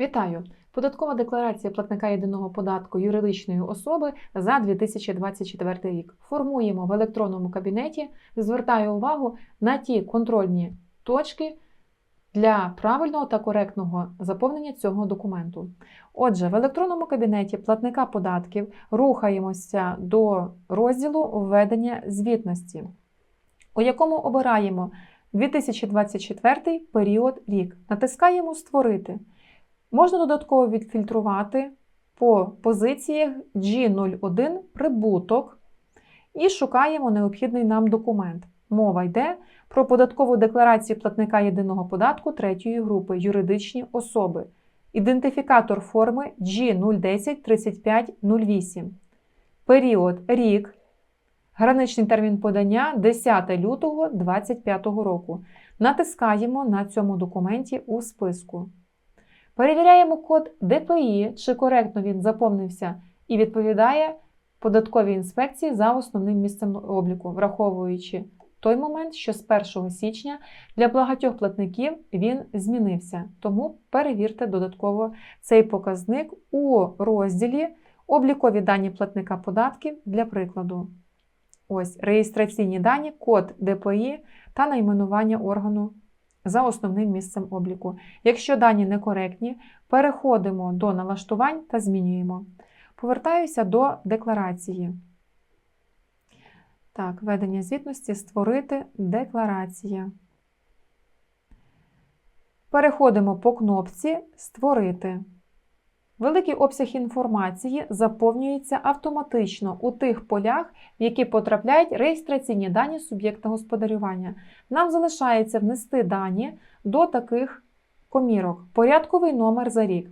Вітаю! Податкова декларація платника єдиного податку юридичної особи за 2024 рік. Формуємо в електронному кабінеті. Звертаю увагу на ті контрольні точки для правильного та коректного заповнення цього документу. Отже, в електронному кабінеті платника податків рухаємося до розділу введення звітності, у якому обираємо 2024 період рік. Натискаємо Створити. Можна додатково відфільтрувати по позиціях G01 прибуток і шукаємо необхідний нам документ. Мова йде про податкову декларацію платника єдиного податку третьої групи юридичні особи. Ідентифікатор форми G010 3508. Період рік. Граничний термін подання 10 лютого 2025 року. Натискаємо на цьому документі у списку. Перевіряємо код ДПІ, чи коректно він заповнився і відповідає податковій інспекції за основним місцем обліку, враховуючи той момент, що з 1 січня для багатьох платників він змінився. Тому перевірте додатково цей показник у розділі Облікові дані платника податків для прикладу. Ось реєстраційні дані, код ДПІ та найменування органу за основним місцем обліку. Якщо дані некоректні, переходимо до налаштувань та змінюємо. Повертаюся до декларації. Так, ведення звітності створити декларація. Переходимо по кнопці Створити. Великий обсяг інформації заповнюється автоматично у тих полях, в які потрапляють реєстраційні дані суб'єкта господарювання. Нам залишається внести дані до таких комірок. Порядковий номер за рік.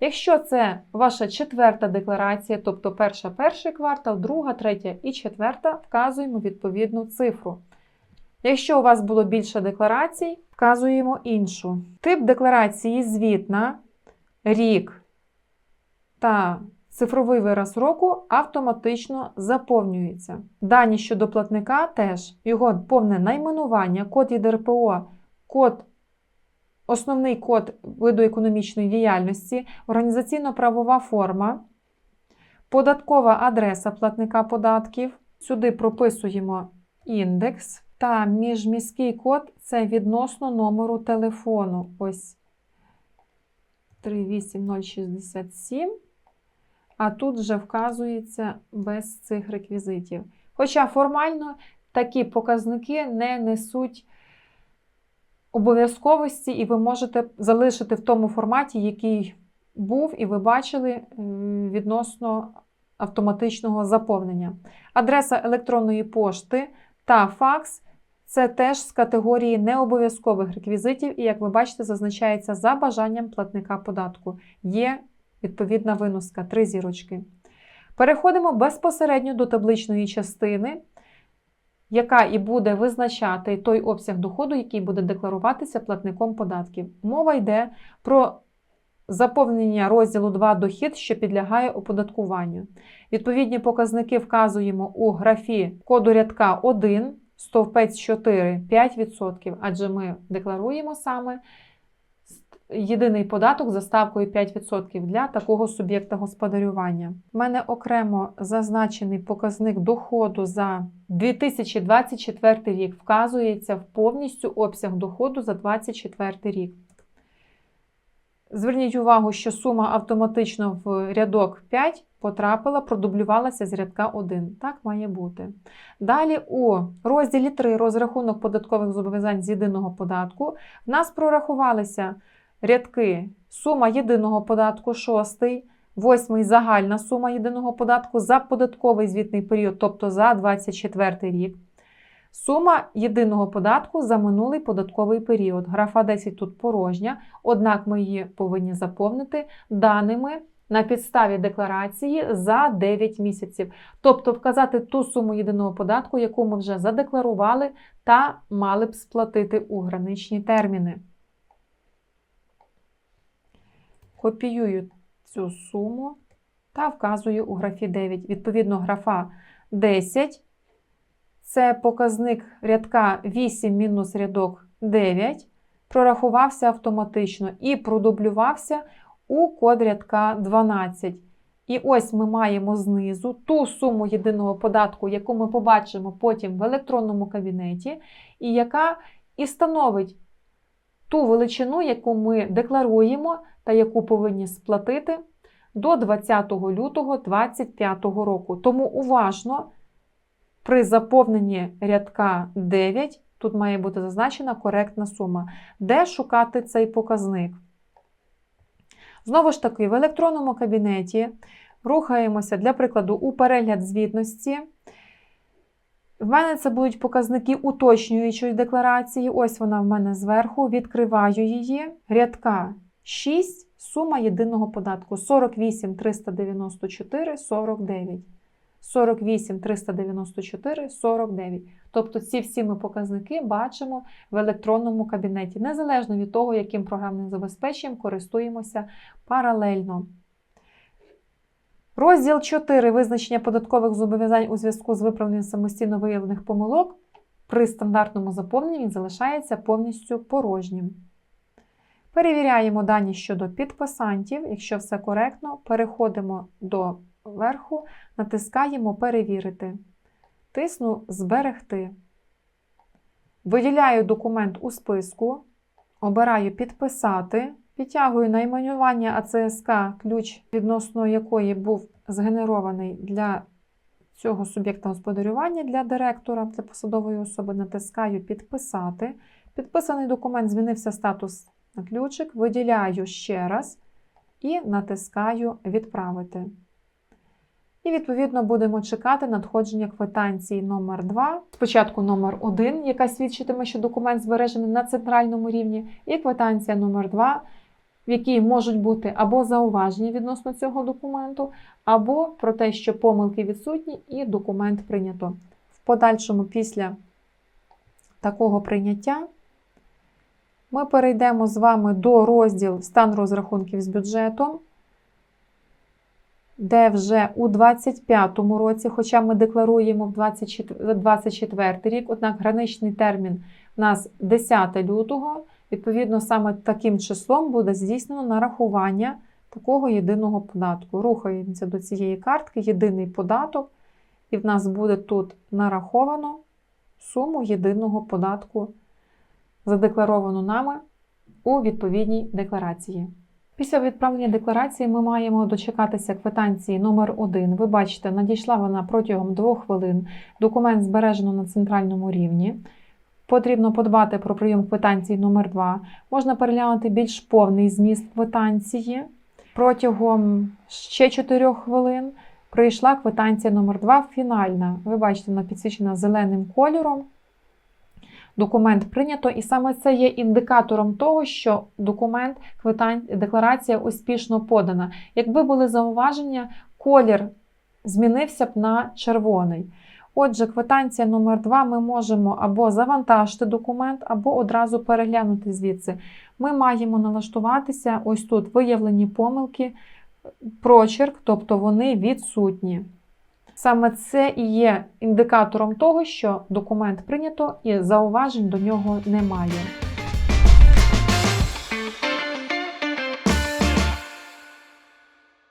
Якщо це ваша четверта декларація, тобто перша перший квартал, друга, третя і четверта, вказуємо відповідну цифру. Якщо у вас було більше декларацій, вказуємо іншу. Тип декларації звітна, рік та цифровий вираз року автоматично заповнюється. Дані щодо платника теж його повне найменування, код ЄДРПО, код, основний код виду економічної діяльності, організаційно-правова форма, податкова адреса платника податків. Сюди прописуємо індекс та міжміський код це відносно номеру телефону. Ось 38067 а тут вже вказується без цих реквізитів. Хоча формально такі показники не несуть обов'язковості, і ви можете залишити в тому форматі, який був, і ви бачили відносно автоматичного заповнення. Адреса електронної пошти та факс. Це теж з категорії необов'язкових реквізитів, і, як ви бачите, зазначається за бажанням платника податку. Є відповідна виноска, три зірочки. Переходимо безпосередньо до табличної частини, яка і буде визначати той обсяг доходу, який буде декларуватися платником податків. Мова йде про заповнення розділу 2 дохід, що підлягає оподаткуванню. Відповідні показники вказуємо у графі коду рядка 1, стовпець 4, 5%, адже ми декларуємо саме єдиний податок за ставкою 5% для такого суб'єкта господарювання. У мене окремо зазначений показник доходу за 2024 рік вказується в повністю обсяг доходу за 2024 рік. Зверніть увагу, що сума автоматично в рядок 5 потрапила, продублювалася з рядка 1. Так має бути. Далі у розділі 3 розрахунок податкових зобов'язань з єдиного податку в нас прорахувалися рядки сума єдиного податку 6, 8 загальна сума єдиного податку за податковий звітний період, тобто за 24 рік. Сума єдиного податку за минулий податковий період. Графа 10 тут порожня, однак ми її повинні заповнити даними на підставі декларації за 9 місяців. Тобто вказати ту суму єдиного податку, яку ми вже задекларували та мали б сплатити у граничні терміни. Копіюю цю суму та вказую у графі 9. Відповідно, графа 10. Це показник рядка 8 мінус рядок 9. Прорахувався автоматично і продублювався у код рядка 12. І ось ми маємо знизу ту суму єдиного податку, яку ми побачимо потім в електронному кабінеті, і яка і становить ту величину, яку ми декларуємо та яку повинні сплатити до 20 лютого 2025 року. Тому уважно при заповненні рядка 9 тут має бути зазначена коректна сума. Де шукати цей показник? Знову ж таки, в електронному кабінеті рухаємося, для прикладу, у перегляд звітності. В мене це будуть показники уточнюючої декларації. Ось вона в мене зверху. Відкриваю її. Рядка 6, сума єдиного податку 48 394 49. 48 394 49. Тобто ці всі ми показники бачимо в електронному кабінеті, незалежно від того, яким програмним забезпеченням користуємося паралельно. Розділ 4. Визначення податкових зобов'язань у зв'язку з виправленням самостійно виявлених помилок при стандартному заповненні він залишається повністю порожнім. Перевіряємо дані щодо підписантів. Якщо все коректно, переходимо до верху, натискаємо Перевірити. Тисну Зберегти. Виділяю документ у списку, обираю Підписати. Підтягую найменування АЦСК, ключ, відносно якої був згенерований для цього суб'єкта господарювання для директора, для посадової особи, натискаю Підписати. Підписаний документ змінився статус на ключик, виділяю ще раз і натискаю Відправити. І, відповідно, будемо чекати надходження квитанції номер 2 Спочатку номер 1 яка свідчитиме, що документ збережений на центральному рівні, і квитанція номер 2 в якій можуть бути або зауваження відносно цього документу, або про те, що помилки відсутні, і документ прийнято. В подальшому, після такого прийняття, ми перейдемо з вами до розділу стан розрахунків з бюджетом, де вже у 2025 році, хоча ми декларуємо в 2024 рік, однак граничний термін нас 10 лютого. Відповідно, саме таким числом буде здійснено нарахування такого єдиного податку. Рухаємося до цієї картки, єдиний податок, і в нас буде тут нараховано суму єдиного податку, задекларовану нами у відповідній декларації. Після відправлення декларації ми маємо дочекатися квитанції номер 1 Ви бачите, надійшла вона протягом 2 хвилин. Документ збережено на центральному рівні. Потрібно подбати про прийом квитанції номер 2 Можна переглянути більш повний зміст квитанції. Протягом ще 4 хвилин прийшла квитанція номер 2 фінальна. Ви бачите, вона підсвічена зеленим кольором. Документ прийнято, і саме це є індикатором того, що документ, квитан... декларація успішно подана. Якби були зауваження, колір змінився б на червоний. Отже, квитанція номер 2 ми можемо або завантажити документ, або одразу переглянути звідси. Ми маємо налаштуватися ось тут виявлені помилки, прочерк, тобто вони відсутні. Саме це і є індикатором того, що документ прийнято і зауважень до нього немає.